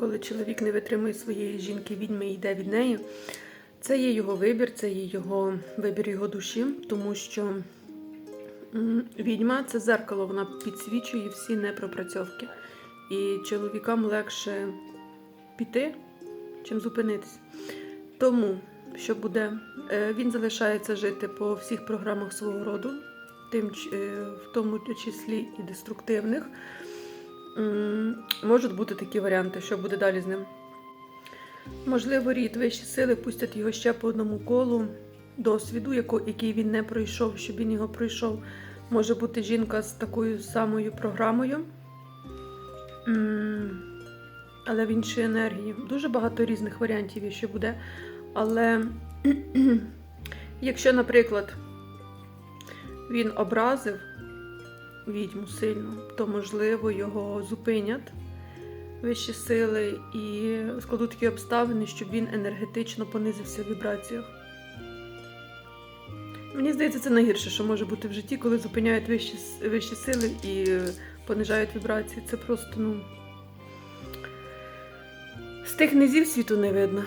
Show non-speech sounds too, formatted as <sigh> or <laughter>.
коли чоловік не витримує своєї жінки відьми і йде від неї. Це є його вибір, це є його вибір його душі, тому що відьма це зеркало, вона підсвічує всі непропрацьовки. І чоловікам легше піти, чим зупинитись. Тому, що буде, Е, він залишається жити по всіх програмах свого роду, е, в тому числі і деструктивних. Можуть бути такі варіанти, що буде далі з ним. Можливо, рід вищі сили пустять його ще по одному колу досвіду, який він не пройшов, щоб він його пройшов. Може бути жінка з такою самою програмою, але в іншій енергії. Дуже багато різних варіантів що буде. Але <clears throat> якщо, наприклад, він образив відьму сильно, то можливо його зупинять вищі сили і складуть такі обставини, щоб він енергетично понизився в вібраціях. Мені здається, це найгірше, що може бути в житті, коли зупиняють вищі, вищі сили і понижають вібрації. Це просто, ну. З тих низів світу не видно.